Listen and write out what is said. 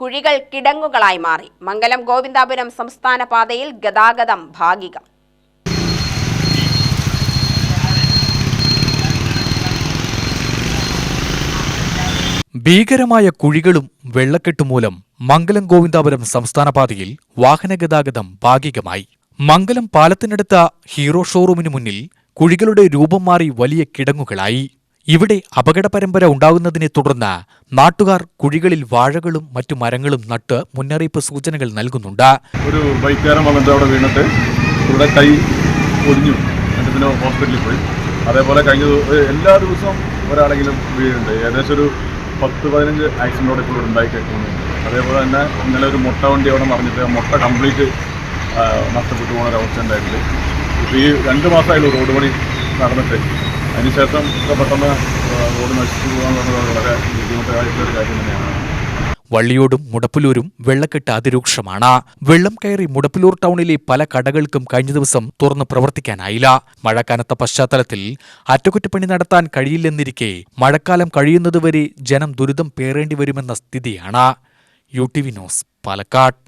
കുഴികൾ കിടങ്ങുകളായി മാറി. മംഗലം ഗോവിന്ദാപുരം സംസ്ഥാന പാതയിൽ ഗതാഗതം ഭാഗികം. ഭീകരമായ കുഴികളും വെള്ളക്കെട്ടു മൂലം മംഗലം ഗോവിന്ദാപുരം സംസ്ഥാന പാതയിൽ വാഹനഗതാഗതം ഭാഗികമായി. മംഗലം പാലത്തിനടുത്ത ഹീറോ ഷോറൂമിനു മുന്നിൽ കുഴികളുടെ രൂപം മാറി വലിയ കിടങ്ങുകളായി. ഇവിടെ അപകട പരമ്പര ഉണ്ടാകുന്നതിനെ തുടർന്ന് നാട്ടുകാർ കുഴികളിൽ വാഴകളും മറ്റു മരങ്ങളും നട്ട് മുന്നറിയിപ്പ് സൂചനകൾ നൽകുന്നുണ്ട്. ഒരു ബൈക്കുകാരൻ വന്നിട്ട് അവിടെ വീണിട്ട് ഇവിടെ കൈ ഒടിഞ്ഞു എന്നിട്ട് പിന്നെ ഹോസ്പിറ്റലിൽ പോയി. അതേപോലെ കഴിഞ്ഞ എല്ലാ ദിവസവും ഒരാളെങ്കിലും വീഴുന്നുണ്ട്. ഏകദേശം ഒരു പത്ത് പതിനഞ്ച് ആക്സിഡന്റോടെ ഇപ്പോൾ ഉണ്ടായി കേൾക്കുന്നുണ്ട്. അതേപോലെ തന്നെ ഇന്നലെ ഒരു മുട്ട വണ്ടി അവിടെ മറിഞ്ഞിട്ട് മുട്ട കംപ്ലീറ്റ് നഷ്ടപ്പെട്ടു പോകുന്ന ഒരവസ്ഥ ഉണ്ടായിട്ടുണ്ട്. ഇപ്പോൾ ഈ രണ്ട് മാസമായുള്ളൂ റോഡ് പണി നടന്നിട്ട്. അതിനുശേഷം പെട്ടെന്ന് റോഡ് നശിച്ചു പോകാൻ വളരെ ബുദ്ധിമുട്ടായിട്ടുള്ള കാര്യം തന്നെയാണ്. വള്ളിയോടും മുടപ്പിലൂരും വെള്ളക്കെട്ട് അതിരൂക്ഷമാണ് വെള്ളം കയറി മുടപ്പിലൂർ ടൗണിലെ പല കടകൾക്കും കഴിഞ്ഞ ദിവസം തുറന്നു പ്രവർത്തിക്കാനായില്ല. മഴ കനത്ത പശ്ചാത്തലത്തിൽ അറ്റകുറ്റപ്പണി നടത്താൻ കഴിയില്ലെന്നിരിക്കെ മഴക്കാലം കഴിയുന്നതുവരെ ജനം ദുരിതം പേറേണ്ടി വരുമെന്ന സ്ഥിതിയാണ്. U T V news Palakkad.